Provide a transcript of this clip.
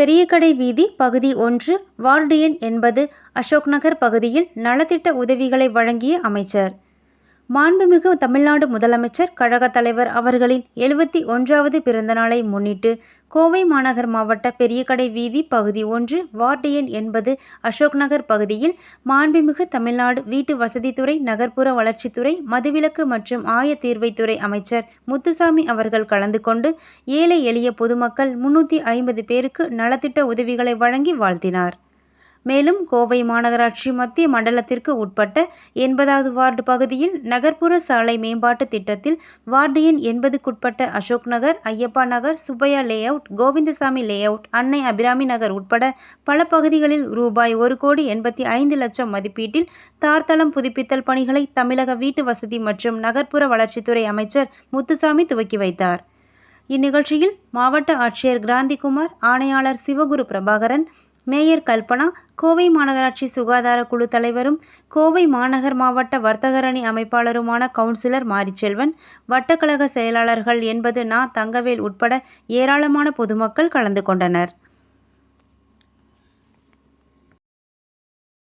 பெரிய கடை வீதி பகுதி ஒன்று வார்டு எண் என்பது அசோக் நகர் பகுதியில் நலத்திட்ட உதவிகளை வழங்கிய அமைச்சர். மாண்புமிகு தமிழ்நாடு முதலமைச்சர் கழகத் தலைவர் அவர்களின் எழுபத்தி ஒன்றாவது பிறந்தநாளை முன்னிட்டு கோவை மாநகர் மாவட்ட பெரியகடை வீதி பகுதி ஒன்று வார்டு எண் எண்பது அசோக் நகர் பகுதியில் மாண்புமிகு தமிழ்நாடு வீட்டு வசதித்துறை நகர்ப்புற வளர்ச்சித்துறை மதுவிலக்கு மற்றும் ஆயத்தீர்வைத்துறை அமைச்சர் முத்துசாமி அவர்கள் கலந்து கொண்டு ஏழை எளிய பொதுமக்கள் முன்னூற்றி ஐம்பது பேருக்கு நலத்திட்ட உதவிகளை வழங்கி வாழ்த்தினார். மேலும் கோவை மாநகராட்சி மத்திய மண்டலத்திற்கு உட்பட்ட எண்பதாவது வார்டு பகுதியில் நகர்ப்புற சாலை மேம்பாட்டு திட்டத்தில் வார்டு எண் எண்பதுக்குட்பட்ட Ashok Nagar Ayyappa Nagar Subbaiah layout Govindasamy layout Annai Abirami நகர் உட்பட பல பகுதிகளில் ரூபாய் ஒரு கோடி எண்பத்தி ஐந்து லட்சம் மதிப்பீட்டில் தார்த்தளம் புதுப்பித்தல் பணிகளை தமிழக வீட்டு வசதி மற்றும் நகர்ப்புற வளர்ச்சித்துறை அமைச்சர் முத்துசாமி துவக்கி வைத்தார். இந்நிகழ்ச்சியில் மாவட்ட ஆட்சியர் கிராந்திகுமார் ஆணையாளர் சிவகுரு பிரபாகரன் மேயர் கல்பனா கோவை மாநகராட்சி சுகாதார குழு தலைவரும் கோவை மாநகர் மாவட்ட வர்த்தகரணி அமைப்பாளருமான கவுன்சிலர் மாரிச்செல்வன் வட்டக்கழக செயலாளர்கள் என்பது நா தங்கவேல் உட்பட ஏராளமான பொதுமக்கள் கலந்து கொண்டனர்.